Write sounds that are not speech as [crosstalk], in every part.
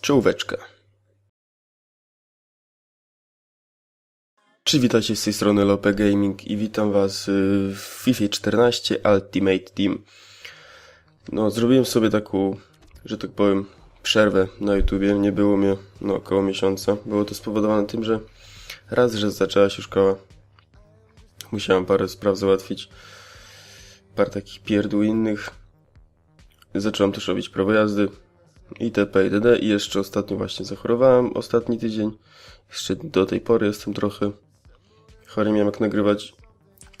Czołóweczka. Czy witajcie z tej strony Lope Gaming i witam was y, w FIFA 14 Ultimate Team. No, zrobiłem sobie taką, że tak powiem, przerwę na YouTubie. Nie było mnie no, około miesiąca. Było to spowodowane tym, że raz, że zaczęła się szkoła, musiałem parę spraw załatwić, parę takich pierdół innych. Zacząłem też robić prawo jazdy, itp. itd. I jeszcze ostatnio właśnie zachorowałem, ostatni tydzień. Jeszcze do tej pory jestem trochę chory, miałem jak nagrywać,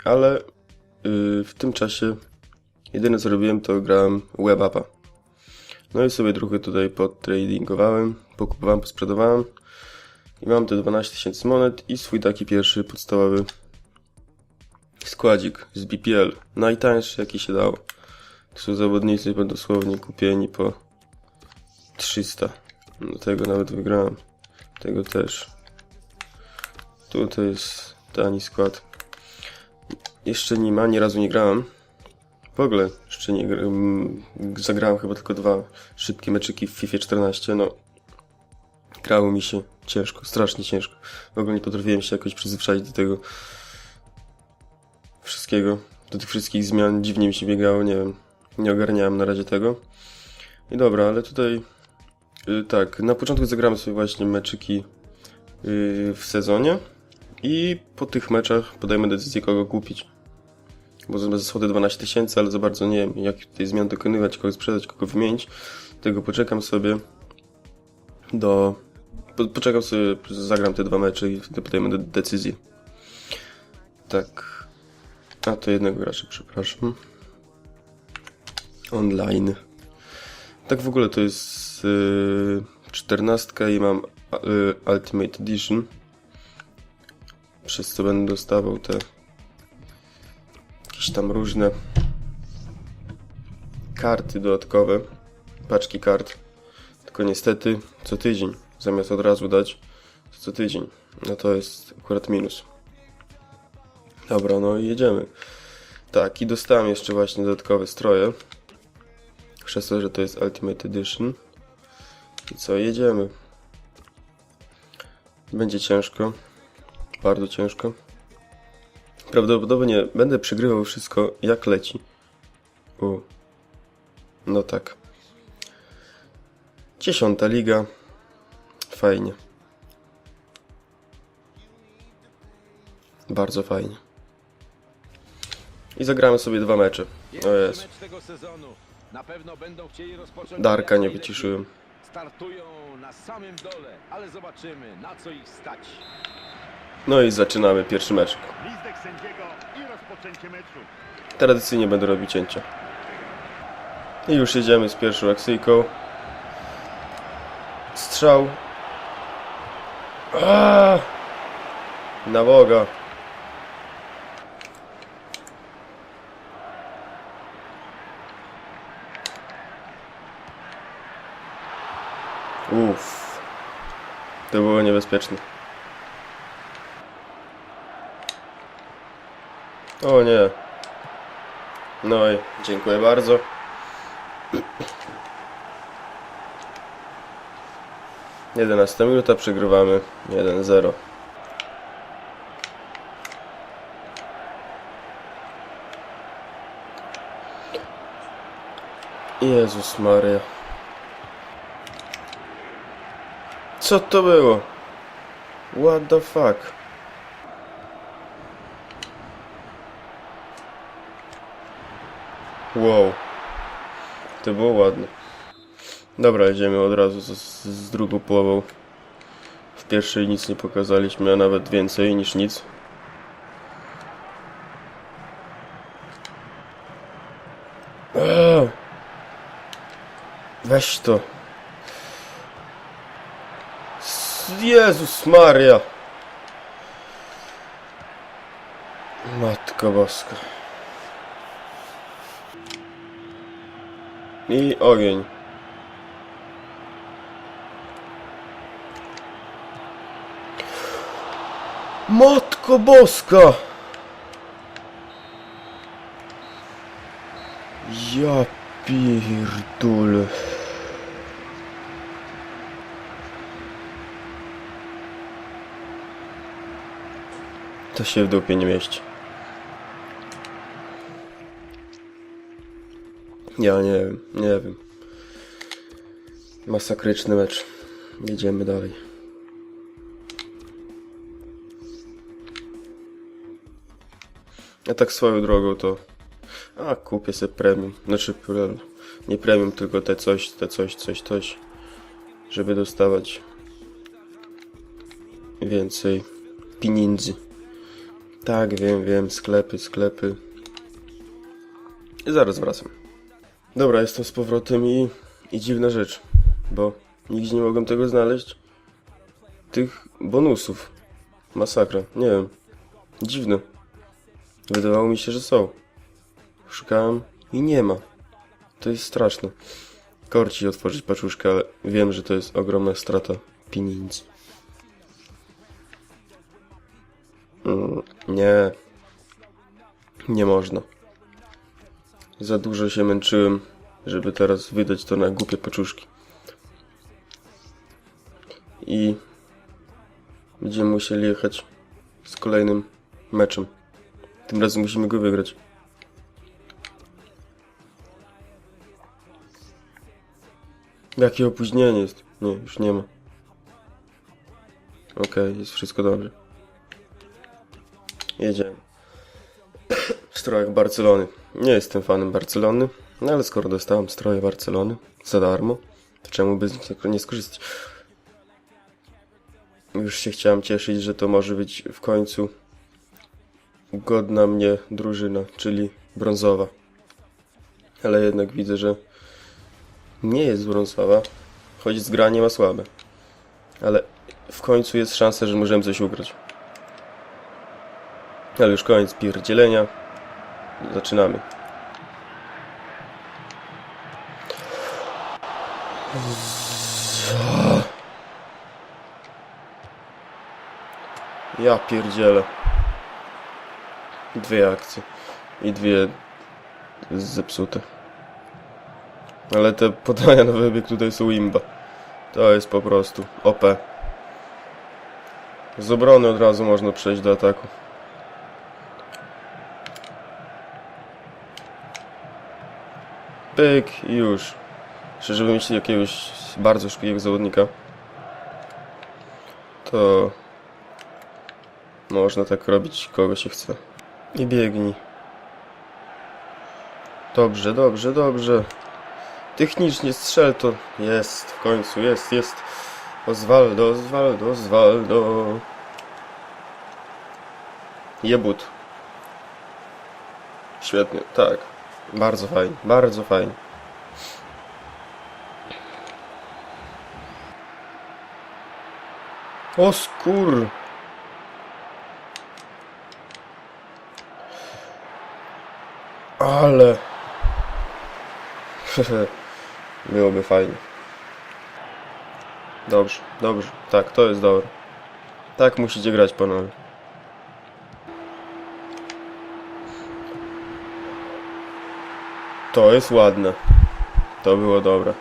ale yy, w tym czasie jedyne co robiłem to grałem webapa. No i sobie trochę tutaj podtradingowałem, pokupowałem, posprzedawałem i mam te 12 tysięcy monet i swój taki pierwszy podstawowy składzik z BPL. Najtańszy jaki się dało. To są zawodnicy dosłownie kupieni po 300. Do tego nawet wygrałem. Tego też. Tutaj jest tani skład. Jeszcze nie ma, ani razu nie grałem. W ogóle jeszcze nie grałem. Zagrałem chyba tylko dwa szybkie meczyki w FIFA 14. No, grało mi się ciężko, strasznie ciężko. W ogóle nie potrafiłem się jakoś przyzwyczaić do tego wszystkiego, do tych wszystkich zmian. Dziwnie mi się biegało, nie wiem. Nie ogarniałem na razie tego. I dobra, ale tutaj tak, na początku zagrałem sobie właśnie meczyki y, w sezonie i po tych meczach podejmę decyzję kogo kupić. Bo za zasłody 12 tysięcy, ale za bardzo nie wiem jak tutaj zmian dokonywać, kogo sprzedać, kogo wymienić. Tego poczekam sobie do... po- Poczekam sobie, zagram te dwa mecze i wtedy de- decyzję. Tak. A to jednego gracza, przepraszam. Online. Tak w ogóle to jest yy, 14 i mam yy, Ultimate Edition. Przez co będę dostawał te jakieś tam różne karty dodatkowe, paczki kart. Tylko niestety co tydzień, zamiast od razu dać, co tydzień. No to jest akurat minus. Dobra, no i jedziemy. Tak, i dostałem jeszcze właśnie dodatkowe stroje. Przez to, że to jest Ultimate Edition. Co, jedziemy. Będzie ciężko. Bardzo ciężko. Prawdopodobnie będę przegrywał wszystko jak leci. U. No tak. Dziesiąta liga. Fajnie. Bardzo fajnie. I zagramy sobie dwa mecze. O Darka nie wyciszyłem. Startują na samym dole, ale zobaczymy na co ich stać. No i zaczynamy pierwszy mecz. Gwizdek sędziego i rozpoczęcie meczu. Tradycyjnie będę robił cięcia. I już jedziemy z pierwszą akcyjką. Strzał. Aaaa! Na Boga. To było niebezpieczne. O nie. No i dziękuję bardzo. Jedenasta minuta, przegrywamy 1-0. Jezus Maria. Co to było? What the fuck? Wow. To było ładne. Dobra, jedziemy od razu z, z, drugą połową. W pierwszej nic nie pokazaliśmy, a nawet więcej niż nic. Weź to. Jezus Maria. Matko Boska. I ogień. Matko Boska! Ja pierdolę. To się w dupie nie mieści. Ja nie wiem, nie wiem. Masakryczny mecz. Jedziemy dalej. A tak swoją drogą to... A, kupię sobie premium. Znaczy, nie premium, tylko te coś, te coś, coś, coś. Żeby dostawać więcej pieniędzy. Tak, wiem, wiem, sklepy, sklepy. I zaraz wracam. Dobra, jestem z powrotem i, i dziwna rzecz, bo nigdzie nie mogłem tego znaleźć. Tych bonusów. Masakra, nie wiem. Dziwne. Wydawało mi się, że są. Szukałem i nie ma. To jest straszne. Korci otworzyć paczuszkę, ale wiem, że to jest ogromna strata pieniędzy. Mm, nie. Nie można. Za dużo się męczyłem, żeby teraz wydać to na głupie paczuszki. I będziemy musieli jechać z kolejnym meczem. Tym razem musimy go wygrać. Jakie opóźnienie jest? Nie, już nie ma. Okej, jest wszystko dobrze. Strojach Barcelony. Nie jestem fanem Barcelony, no ale skoro dostałem stroje Barcelony za darmo, to czemu by z nich nie skorzystać? Już się chciałem cieszyć, że to może być w końcu godna mnie drużyna, czyli brązowa. Ale jednak widzę, że nie jest brązowa, choć zgranie ma słabe. Ale w końcu jest szansa, że możemy coś ugrać. Ale już koniec pierdzielenia. Zaczynamy. Ja pierdzielę. Dwie akcje. I dwie zepsute. Ale te podania na wybieg tutaj są imba. To jest po prostu OP. Z obrony od razu można przejść do ataku. Pyk i już. Jeszcze żeby mieć jakiegoś bardzo szybkiego zawodnika, to można tak robić kogo się chce. I biegnij. Dobrze, dobrze, dobrze. Technicznie strzel to jest w końcu, jest, jest. Osvaldo, Osvaldo, Osvaldo. Jebut. Świetnie, tak. Bardzo fajnie, bardzo fajnie. O skór. Ale. [laughs] Byłoby fajnie. Dobrze, dobrze. Tak, to jest dobre. Tak musicie grać, panowie. To jest ładne. To było dobre.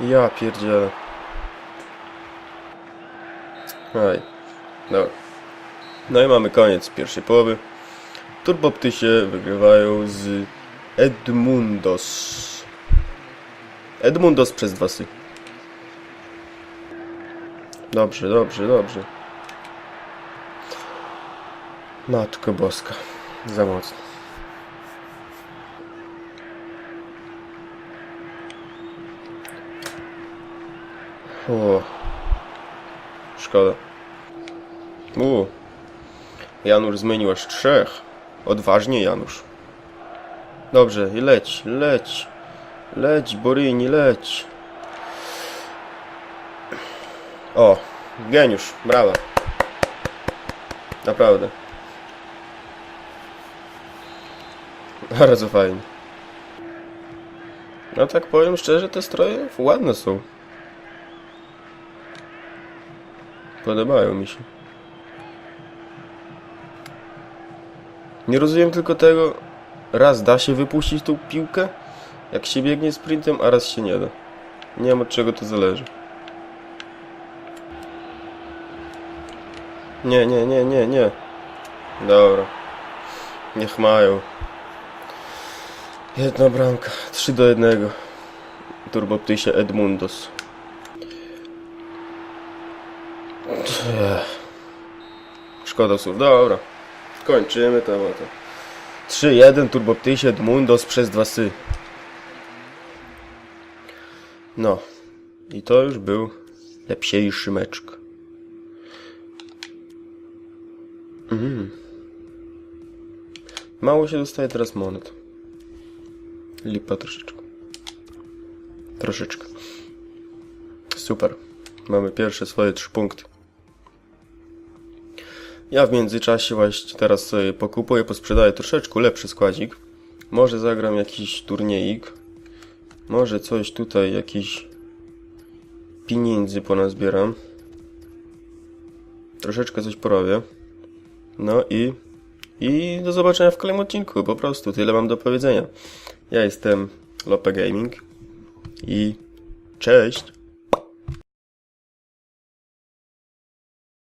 Ja pierdzielę. Aj. Dobra. No i mamy koniec pierwszej połowy. Turboptysie wygrywają z Edmundos. Edmundos przez dwa sy. Dobrze, dobrze, dobrze. Matko Boska. Za mocno. O. Szkoda. U. Janusz zmienił aż trzech. Odważnie, Janusz. Dobrze, i leć, leć. Leć, Borini, leć. O, geniusz, brawa. Naprawdę. [laughs] Bardzo fajnie. No tak powiem szczerze, te stroje ładne są. Podobają mi się. Nie rozumiem tylko tego, raz da się wypuścić tą piłkę, jak się biegnie sprintem, a raz się nie da. Nie wiem od czego to zależy. Nie, nie, nie, nie, nie. Dobra. Niech mają. Jedna bramka. 3 do 1. Turboptysie Edmundos. Ech. Szkoda słów. Dobra. Kończymy temat. 3-1 Turboptysie Edmundos przez dwa sy. No. I to już był lepsiejszy meczk. Mhm. Mało się dostaje teraz monet. Lipa troszeczkę. Troszeczkę. Super. Mamy pierwsze swoje trzy punkty. Ja w międzyczasie właśnie teraz sobie pokupuję, posprzedaję troszeczkę lepszy składzik. Może zagram jakiś turniejik. Może coś tutaj, jakiś pieniędzy ponazbieram. Troszeczkę coś porobię. No i i do zobaczenia w kolejnym odcinku. Po prostu tyle mam do powiedzenia. Ja jestem Lope Gaming i cześć.